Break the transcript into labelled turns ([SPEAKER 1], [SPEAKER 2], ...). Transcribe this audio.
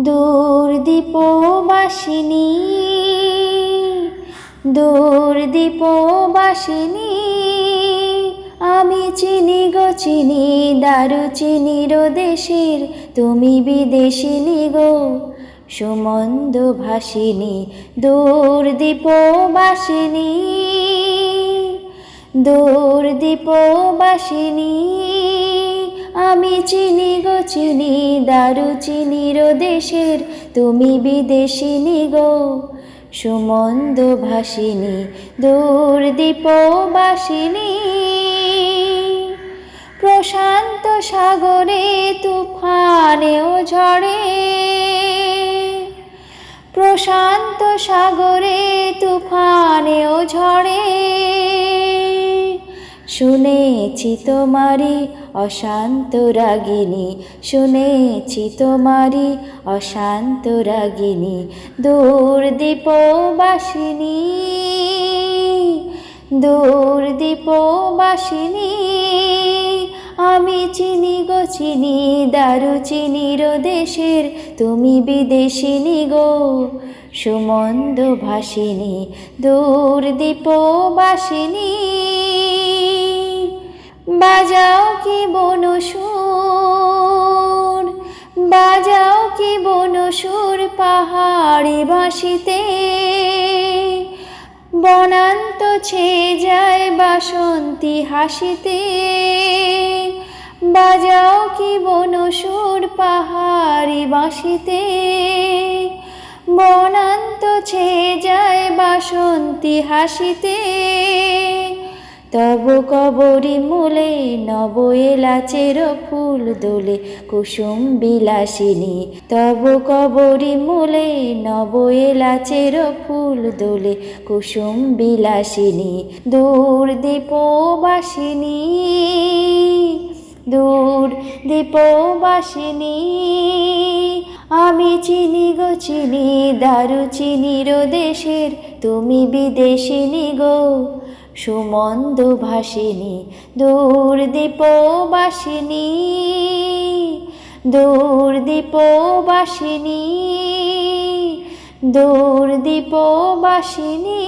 [SPEAKER 1] দূর দীপবাসিনী দূর দীপবাসিনী, আমি চিনি গো, চিনি দারু চিনির দেশের তুমি বিদেশিনী গো। সুমন্দ ভাসিনী, দূর দীপবাসিনী দূর দীপবাসিনী আমি চিনি গো, চিনি দারু চিনির দেশের। তুমি বিদেশিনী গো। সুমন্দ ভাসিনী, দূর দীপবাসিনী। প্রশান্ত সাগরে তুফানেও ঝড়ে প্রশান্ত সাগরে তুফানেও ঝড়ে শুনেছি তোমারি অশান্ত রাগিনী, শুনেছি তোমারি অশান্ত রাগিনী, দূর দীপবাসিনী দূর দীপবাসিনী, আমি চিনি গো, চিনি দারু চিনির দেশের তুমি বিদেশিনী গো, সুমন্দ ভাসিনী, দূর দীপবাসিনী। বাজাও কি বনসুর বাজাও কি বনসুর পাহাড়ি বাসিতে বনান্ত ছে যায় বাসন্তী হাসিতে। বাজাও কি বনসুর পাহাড়ি বাসিতে বনান্ত ছে যায় বাসন্তী হাসিতে। তব কবরি মূলে নব এলাচের ফুল দোলে, কুসুম বিলাসিনী। তব কবরি মূলে নব এলাচের ফুল দোলে, কুসুম বিলাসিনী। দূর দীপবাসিনী দূর দীপবাসিনী, আমি চিনি গো, চিনি দারু চিনির দেশের, তুমি বিদেশিনী গো। সুমন্দ ভাসিনী দূর দীপ বাসিনী দূর দীপ বাসিনী দূর দীপবাসিনী।